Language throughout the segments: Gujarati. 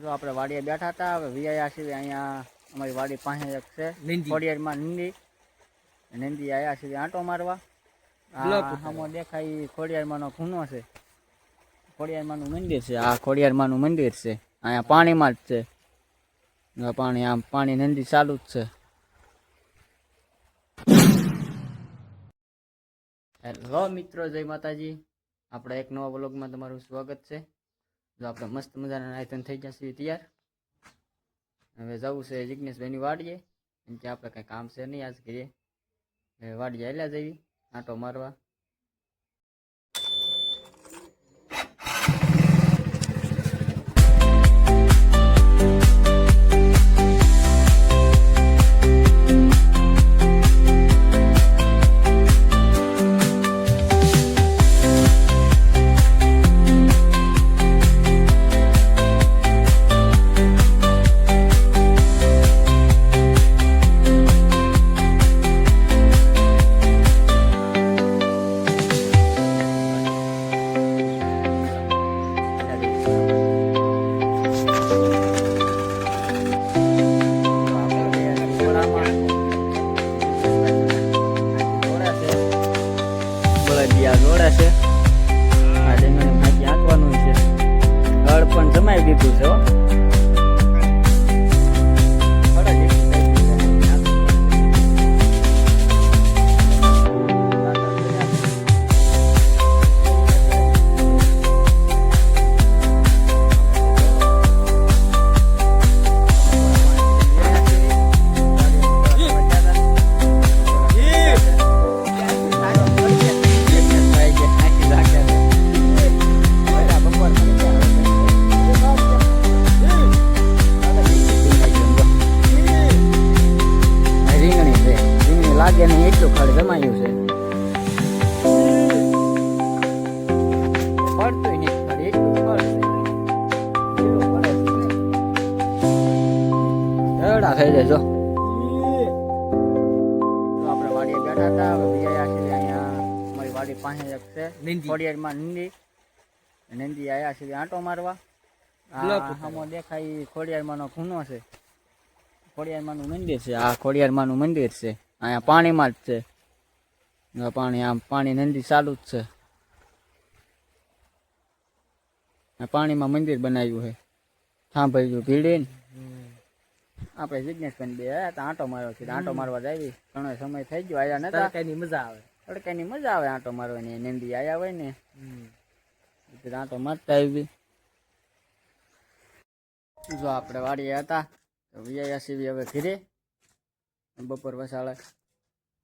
જો આપણે વાડીએ બેઠા હતા હવે છીએ અહીંયા અમારી વાડી પાસે એક છે. ખોડિયારમાં નિંદી. નિંદી આયા છીએ આંટો મારવા. બ્લોક આ ઉપર. સામો દેખાય ઈ ખોડિયારમાંનો ખૂનો છે. ખોડિયારમાંનું મંદિર છે. આ ખોડિયારમાંનું મંદિર છે. અહીંયા પાણીમાં જ છે. પાણી આમ પાણી નંદી ચાલુ જ છે. હેલો મિત્રો જય માતાજી. આપણે એક નવા બ્લોગમાં તમારું સ્વાગત છે. જો આપણે મસ્ત મજાના આયતન થઈ જશે તૈયાર. હવે જવું છે જિજ્ઞેશભાઈની વાડીએ. કેમ કે આપણે કાંઈ કામ છે નહીં આજ કરીએ વાડીએ હાલ્યા જઈએ, આંટો મારવા. છે. થઈ જાય જો. આપણે વાડીએ બેઠા હતા બીજા છે અહીંયા. મારી વાડી પાસે એક છે. નિંદી. ખોડિયારમાં નિંદી. નિંદી આવ્યા છે આંટો મારવા. બ્લોક આ ઉપર. સામો દેખાય ખોડિયારમાંનો ખૂનો છે. ખોડિયારમાંનું મંદિર છે. આ ખોડિયારમાંનું મંદિર છે. અહીંયા પાણીમાં જ છે. આ પાણી આમ પાણી નંદી ચાલુ જ છે. આ પાણીમાં મંદિર બનાવ્યું છે. સાંભળ્યું ભીડીને આપણે જિજ્ઞેશભાઈ બે આયા તા આંટો મારવા છે આંટો મારવા જાવી ઘણો સમય થઈ ગયો આયા નતા. તડકાની મજા આવે. તડકાની મજા આવે આંટો મારવાની નિંદી આયા હોય ને. આંટો મારતા આવી. જો આપણે વાડીએ હતા તો વ્યાયા સીવી હવે ઘીરે. બપોર વસાળે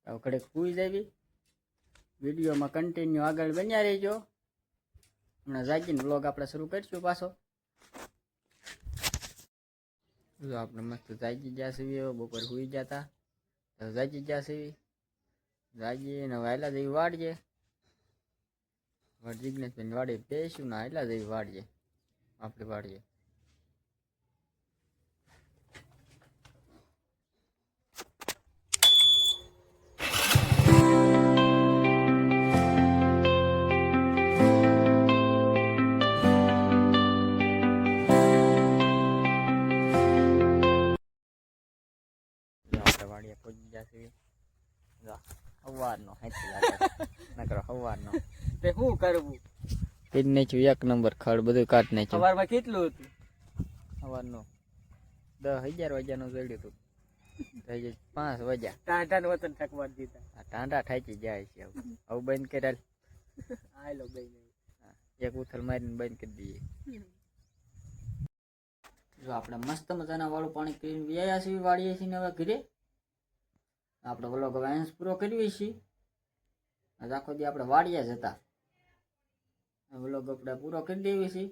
હવે ઘડીક પૂઈ જાવી વિડીયોમાં કન્ટિન્યુ આગળ બન્યા રહીજો. હમણાં જાગીને બ્લોગ આપણે શરૂ કરીશું પાછો. જો આપણે મસ્ત જાગી ગયા સીવી હવે બપોર સુઈ હતા તો. જાગી ગયા સીવી જાગીએ ને વહેલા જઈ વાડીએ. જિજ્ઞેશભાઈ વાડીએ બેસ્યું ને એટલા જઈ વાડજે આપણે વાડીએ. જો સવારનો હાથી લાગે. નકરો સવારનો તે શું કરવું? એક નંબર ખડ બધું કાઢ નાખ્યું. સવારમાં કેટલું હતું? સવારનો દસ અગિયાર વાગ્યાનું જોડ્યું હતું પાંચ વાગ્યા. ટાંટાનું વતન ઠકવા દીધા. ટાંટા ઠાકી જાય છે હવે. હવે બંધ કર્યા આયલો બેન એક ઉથલ મારીને બંધ કરી દઈએ. જો આપણે મસ્ત મજાના વાળું પાણી પીને વ્યાયા છીએ વાળીએ છીએ ને હવે ઘરે આપણે વ્લોગ હવે અંશ પૂરો કરીએ છીએ આખો દી આપણે વાડિયા જ હતા. વ્લોગ આપણે પૂરો કરી દેવી છીએ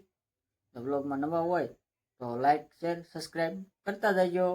વ્લોગમાં નવા હોય તો લાઈક, શેર સબસ્ક્રાઈબ કરતા જજો.